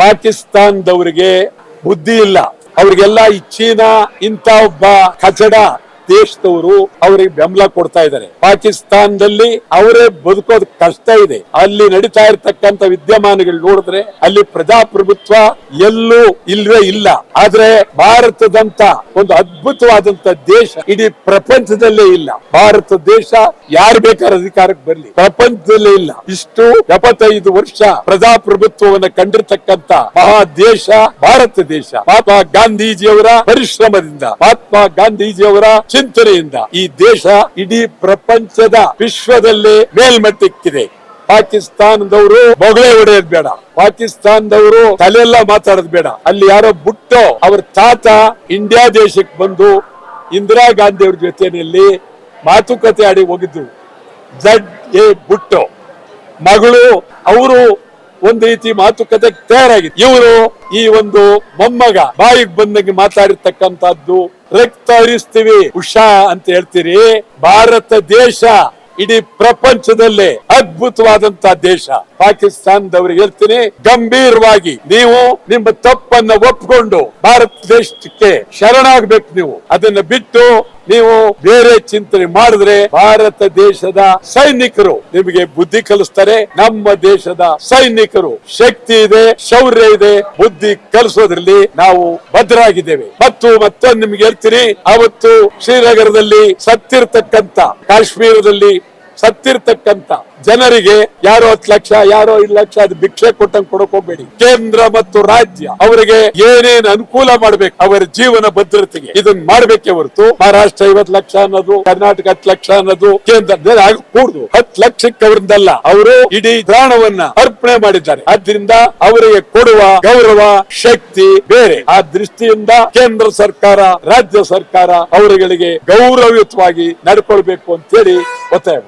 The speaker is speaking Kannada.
ಪಾಕಿಸ್ತಾನದವರಿಗೆ ಬುದ್ಧಿ ಇಲ್ಲ. ಅವ್ರಿಗೆಲ್ಲ ಈ ಚೀನಾ ಇಂತ ಒಬ್ಬ ಕಚಡ ದೇಶದವರು ಅವರಿಗೆ ಬೆಂಬಲ ಕೊಡ್ತಾ ಇದ್ದಾರೆ. ಪಾಕಿಸ್ತಾನದಲ್ಲಿ ಅವರೇ ಬದುಕೋದು ಕಷ್ಟ ಇದೆ. ಅಲ್ಲಿ ನಡೀತಾ ಇರತಕ್ಕಂತ ವಿದ್ಯಮಾನಗಳು ನೋಡಿದ್ರೆ ಅಲ್ಲಿ ಪ್ರಜಾಪ್ರಭುತ್ವ ಎಲ್ಲೂ ಇಲ್ವೇ ಇಲ್ಲ. ಆದ್ರೆ ಭಾರತದಂತ ಒಂದು ಅದ್ಭುತವಾದಂತ ದೇಶ ಇಡೀ ಪ್ರಪಂಚದಲ್ಲೇ ಇಲ್ಲ. ಭಾರತ ದೇಶ ಯಾರು ಬೇಕಾದ್ರೆ ಅಧಿಕಾರಕ್ಕೆ ಬರ್ಲಿ. ಪ್ರಪಂಚದಲ್ಲೇ ಇಲ್ಲ. ಇಷ್ಟು ಎಪ್ಪತ್ತೈದು ವರ್ಷ ಪ್ರಜಾಪ್ರಭುತ್ವವನ್ನು ಕಂಡಿರತಕ್ಕಂತ ಮಹಾ ದೇಶ ಭಾರತ ದೇಶ. ಮಹಾತ್ಮ ಗಾಂಧೀಜಿಯವರ ಪರಿಶ್ರಮದಿಂದ ಮಹಾತ್ಮ ಗಾಂಧೀಜಿಯವರ ಚಿಂತನೆಯಿಂದ ಈ ದೇಶ ಇಡೀ ಪ್ರಪಂಚದ ವಿಶ್ವದಲ್ಲೇ ಮೇಲ್ಮಟ್ಟಕ್ಕಿದೆ. ಪಾಕಿಸ್ತಾನದವರು ಬೊಗಳೆ ಹೊಡೆಯದ್ ಬೇಡ. ಪಾಕಿಸ್ತಾನದವರು ತಲೆಲ್ಲ ಮಾತಾಡದ್ ಬೇಡ. ಅಲ್ಲಿ ಯಾರೋ ಬುಟ್ಟೋ ಅವ್ರ ತಾತ ಇಂಡಿಯಾ ದೇಶಕ್ಕೆ ಬಂದು ಇಂದಿರಾ ಗಾಂಧಿ ಅವ್ರ ಜೊತೆಯಲ್ಲಿ ಮಾತುಕತೆ ಆಡಿ ಹೋಗಿದ್ರು. Z A Bhutto. ಮಗಳು, ಅವರು ಒಂದ್ ರೀತಿ ಮಾತುಕತೆ ತಯಾರಾಗಿದೆ. ಇವರು ಈ ಒಂದು ಮೊಮ್ಮಗ ಬಾಯಿಗೆ ಬಂದಂಗೆ ಮಾತಾಡಿರ್ತಕ್ಕಂಥದ್ದು ರಕ್ತ ಹರಿಸ್ತೀವಿ. ಉಷಾ ಅಂತ ಹೇಳ್ತೀರಿ. ಭಾರತ ದೇಶ ಇಡೀ ಪ್ರಪಂಚದಲ್ಲೇ ಅದ್ಭುತವಾದಂತ ದೇಶ. ಪಾಕಿಸ್ತಾನದವ್ರಿಗೆ ಹೇಳ್ತೀನಿ, ಗಂಭೀರವಾಗಿ ನೀವು ನಿಮ್ಮ ತಪ್ಪನ್ನ ಒಪ್ಕೊಂಡು ಭಾರತ ದೇಶಕ್ಕೆ ಶರಣಾಗಬೇಕು ನೀವು. ಅದನ್ನ ಬಿಟ್ಟು ನೀವು ಬೇರೆ ಚಿಂತನೆ ಮಾಡಿದ್ರೆ ಭಾರತ ದೇಶದ ಸೈನಿಕರು ನಿಮಗೆ ಬುದ್ಧಿ ಕಲಿಸ್ತಾರೆ. ನಮ್ಮ ದೇಶದ ಸೈನಿಕರು ಶಕ್ತಿ ಇದೆ, ಶೌರ್ಯ ಇದೆ, ಬುದ್ಧಿ ಕಲಿಸೋದ್ರಲ್ಲಿ ನಾವು ಭದ್ರಾಗಿದ್ದೇವೆ. ಮತ್ತು ಮತ್ತೊಂದು ನಿಮ್ಗೆ ಹೇಳ್ತೀನಿ, ಅವತ್ತು ಶ್ರೀನಗರದಲ್ಲಿ ಸತ್ತಿರ್ತಕ್ಕಂತ ಕಾಶ್ಮೀರದಲ್ಲಿ ಸತ್ತಿರ್ತಕ್ಕಂತ ಜನರಿಗೆ ಯಾರೋ ಹತ್ತು ಲಕ್ಷ, ಯಾರೋ ಐದು ಲಕ್ಷ ಅದು ಭಿಕ್ಷೆ ಕೊಟ್ಟಂಗೆ ಕೊಡಕ್ ಹೋಗ್ಬೇಡಿ. ಕೇಂದ್ರ ಮತ್ತು ರಾಜ್ಯ ಅವರಿಗೆ ಏನೇನು ಅನುಕೂಲ ಮಾಡ್ಬೇಕು, ಅವರ ಜೀವನ ಭದ್ರತೆಗೆ. ಇದನ್ನ ಮಾಡ್ಬೇಕೆ ಹೊರತು ಮಹಾರಾಷ್ಟ್ರ ಐವತ್ ಲಕ್ಷ ಅನ್ನೋದು, ಕರ್ನಾಟಕ ಹತ್ತು ಲಕ್ಷ ಅನ್ನೋದು, ಕೇಂದ್ರ ಕೂಡುದು. ಹತ್ತು ಲಕ್ಷಕ್ಕೆ ಅವರಿಂದಲ್ಲ ಅವರು ಇಡೀ ಪ್ರಾಣವನ್ನ ಅರ್ಪಣೆ ಮಾಡಿದ್ದಾರೆ. ಆದ್ರಿಂದ ಅವರಿಗೆ ಕೊಡುವ ಗೌರವ, ಶಕ್ತಿ ಬೇರೆ. ಆ ದೃಷ್ಟಿಯಿಂದ ಕೇಂದ್ರ ಸರ್ಕಾರ, ರಾಜ್ಯ ಸರ್ಕಾರ ಅವರುಗಳಿಗೆ ಗೌರವಯುತವಾಗಿ ನಡ್ಕೊಳ್ಬೇಕು ಅಂತೇಳಿ Até.